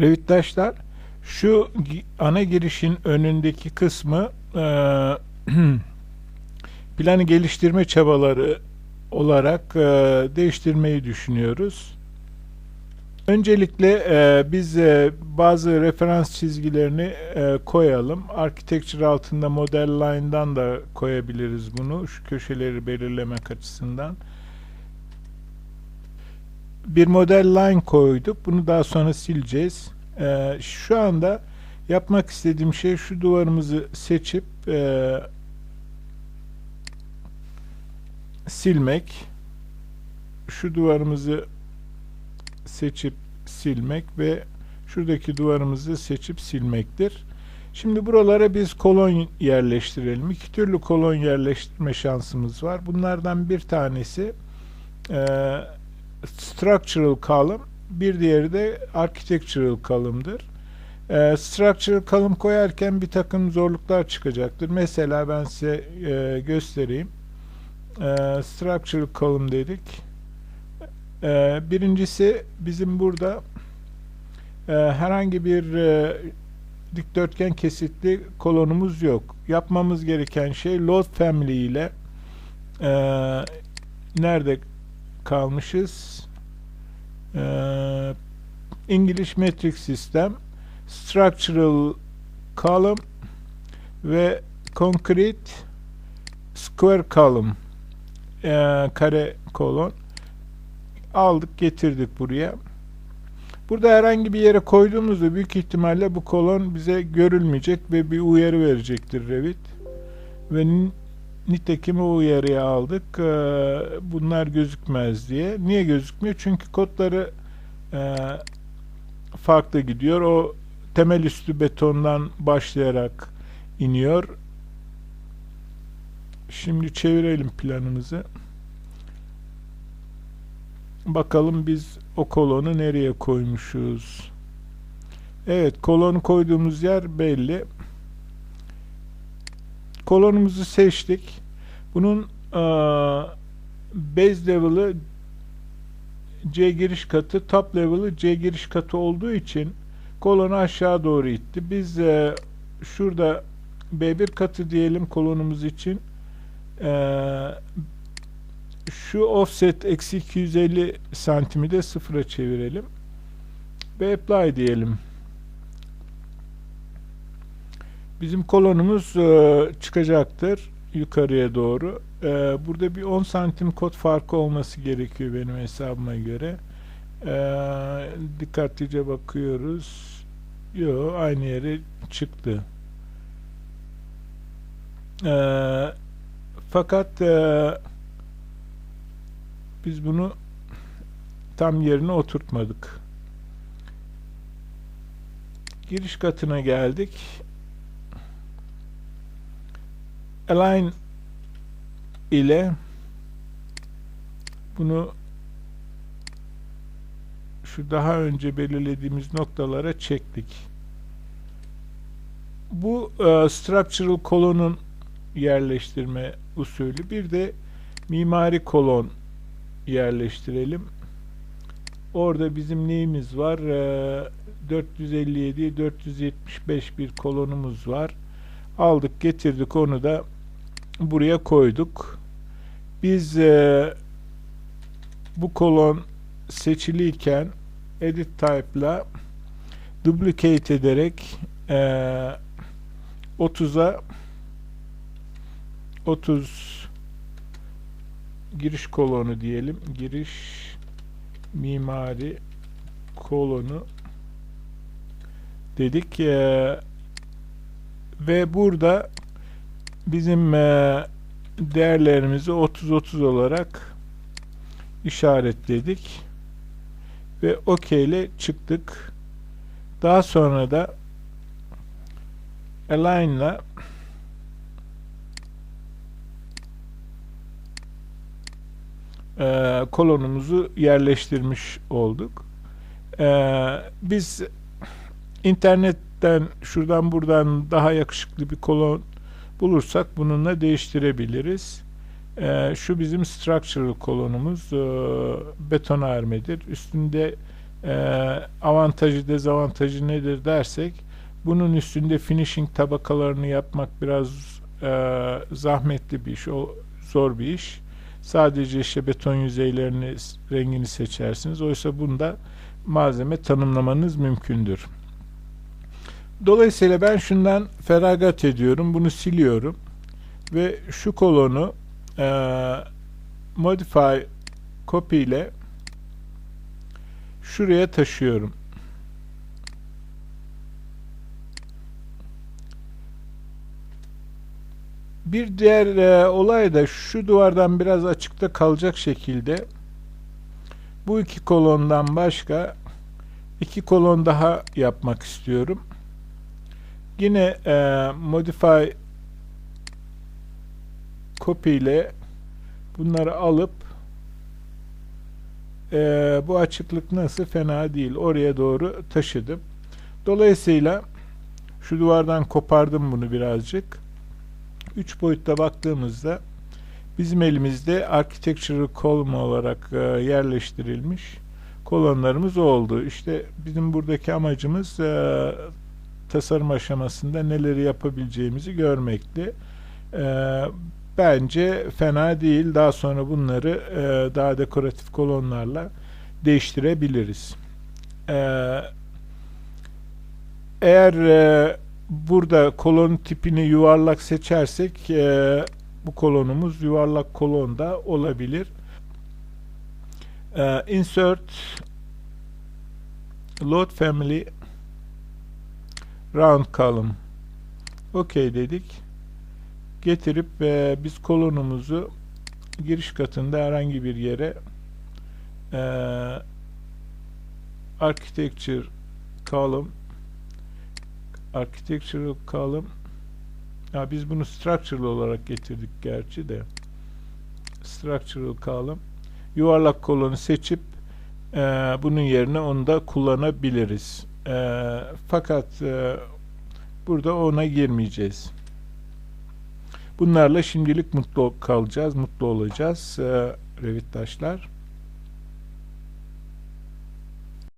Revittaşlar şu ana girişin önündeki kısmı e, planı geliştirme çabaları olarak e, değiştirmeyi düşünüyoruz. Öncelikle e, biz e, bazı referans çizgilerini e, koyalım. Architecture altında model line'dan da koyabiliriz bunu. Şu köşeleri belirlemek açısından. Bir model line koyduk. Bunu daha sonra sileceğiz. E, şu anda yapmak istediğim şey şu duvarımızı seçip e, silmek. Şu duvarımızı seçip silmek ve şuradaki duvarımızı seçip silmektir. Şimdi buralara biz kolon yerleştirelim. İki türlü kolon yerleştirme şansımız var. Bunlardan bir tanesi e, structural column, bir diğeri de architectural column'dır. E, structural column koyarken bir takım zorluklar çıkacaktır. Mesela ben size e, göstereyim. E, structural column dedik. Ee, birincisi bizim burada e, herhangi bir e, dikdörtgen kesitli kolonumuz yok. Yapmamız gereken şey load family ile e, nerede kalmışız? E, English metric sistem structural column ve concrete square column e, kare kolon aldık getirdik buraya. Burada herhangi bir yere koyduğumuzda büyük ihtimalle bu kolon bize görülmeyecek ve bir uyarı verecektir Revit. Ve nitekim o uyarıyı aldık. Ee, bunlar gözükmez diye. Niye gözükmüyor? Çünkü kodları e, farklı gidiyor. O temel üstü betondan başlayarak iniyor. Şimdi çevirelim planımızı. Bakalım biz o kolonu nereye koymuşuz. Evet kolonu koyduğumuz yer belli. Kolonumuzu seçtik. Bunun aa, base level'ı C giriş katı, top level'ı C giriş katı olduğu için kolonu aşağı doğru itti. Biz e, şurada B1 katı diyelim kolonumuz için. E, şu offset eksi 250 santimi de sıfıra çevirelim. Ve apply diyelim. Bizim kolonumuz e, çıkacaktır yukarıya doğru. E, burada bir 10 santim kod farkı olması gerekiyor benim hesabıma göre. E, dikkatlice bakıyoruz. Yo aynı yere çıktı. E, fakat e, biz bunu tam yerine oturtmadık. Giriş katına geldik. Align ile bunu şu daha önce belirlediğimiz noktalara çektik. Bu e, structural kolonun yerleştirme usulü. Bir de mimari kolon yerleştirelim. Orada bizim neyimiz var? Ee, 457 475 bir kolonumuz var. Aldık getirdik onu da buraya koyduk. Biz e, bu kolon seçiliyken edit type'la duplicate ederek e, 30'a 30 giriş kolonu diyelim. Giriş mimari kolonu dedik e, ve burada bizim e, değerlerimizi 30-30 olarak işaretledik ve OK ile çıktık. Daha sonra da align ile e, kolonumuzu yerleştirmiş olduk. E, biz internetten şuradan buradan daha yakışıklı bir kolon bulursak bununla değiştirebiliriz. E, şu bizim structural kolonumuz e, betonarmedir. Üstünde e, avantajı dezavantajı nedir dersek bunun üstünde finishing tabakalarını yapmak biraz e, zahmetli bir iş, o zor bir iş. Sadece işte beton yüzeylerini rengini seçersiniz. Oysa bunda malzeme tanımlamanız mümkündür. Dolayısıyla ben şundan feragat ediyorum. Bunu siliyorum. Ve şu kolonu e, modify copy ile şuraya taşıyorum. Bir diğer e, olay da şu duvardan biraz açıkta kalacak şekilde bu iki kolondan başka iki kolon daha yapmak istiyorum. Yine e, modify copy ile bunları alıp e, bu açıklık nasıl fena değil oraya doğru taşıdım. Dolayısıyla şu duvardan kopardım bunu birazcık. Üç boyutta baktığımızda bizim elimizde architectural column olarak e, yerleştirilmiş kolonlarımız oldu. İşte bizim buradaki amacımız e, tasarım aşamasında neleri yapabileceğimizi görmekti. E, bence fena değil. Daha sonra bunları e, daha dekoratif kolonlarla değiştirebiliriz. E, eğer e, burada kolon tipini yuvarlak seçersek e, bu kolonumuz yuvarlak kolon da olabilir. E, insert load family round column OK dedik. Getirip e, biz kolonumuzu giriş katında herhangi bir yere e, architecture column architectural column ya biz bunu structural olarak getirdik gerçi de structural column yuvarlak kolonu seçip e, bunun yerine onu da kullanabiliriz. E, fakat e, burada ona girmeyeceğiz. Bunlarla şimdilik mutlu kalacağız, mutlu olacağız e, Revit taşlar.